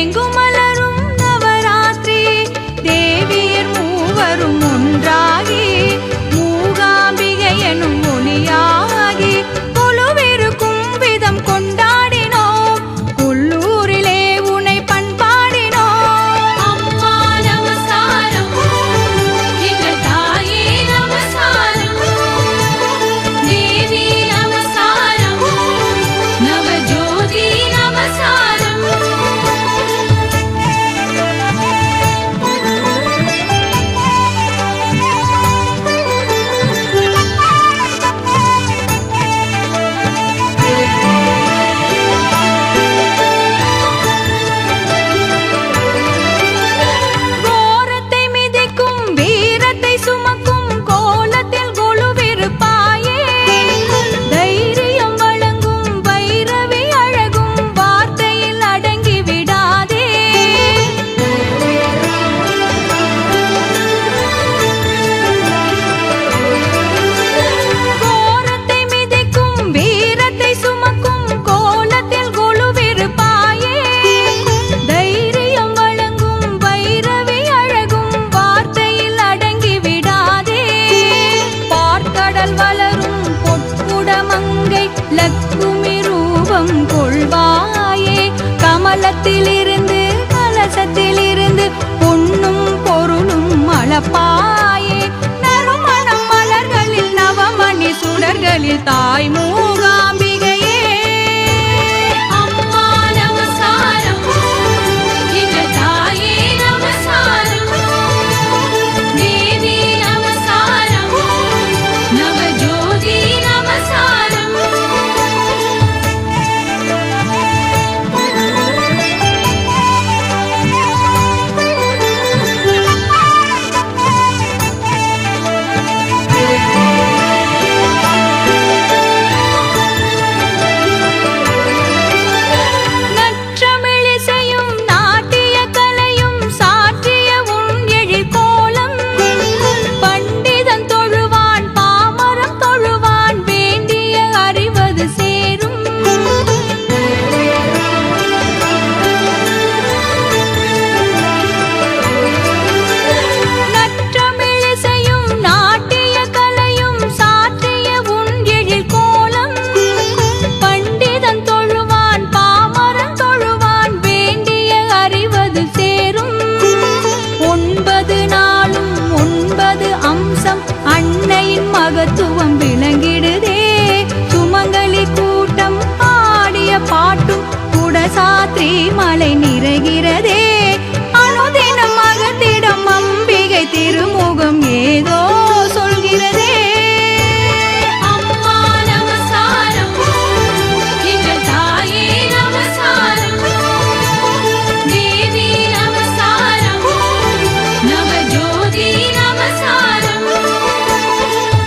ningún கடல் வளரும் பொற்குடமங்கை லக்குமி ரூபம் கொள்வாயே. கமலத்திலிருந்து கலசத்திலிருந்து பொன்னும் பொருளும் அளப்பாயே. நறுமணம் மலர்களில் நவமணி சுடர்களில் தாய்மூ பற்றி மலை நிறைகிறதே. அனுதினம் மகத்திடம் அம்பிகை திருமுகம் ஏதோ சொல்கிறதே.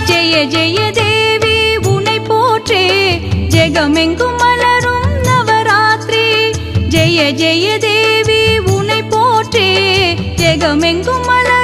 ஜெய ஜெய தேவி உனை போற்றே. ஜெகமெங்கும் ஜெய ஜெய தேவி உனை போற்றே. ஜெகமெங்கும் மலர்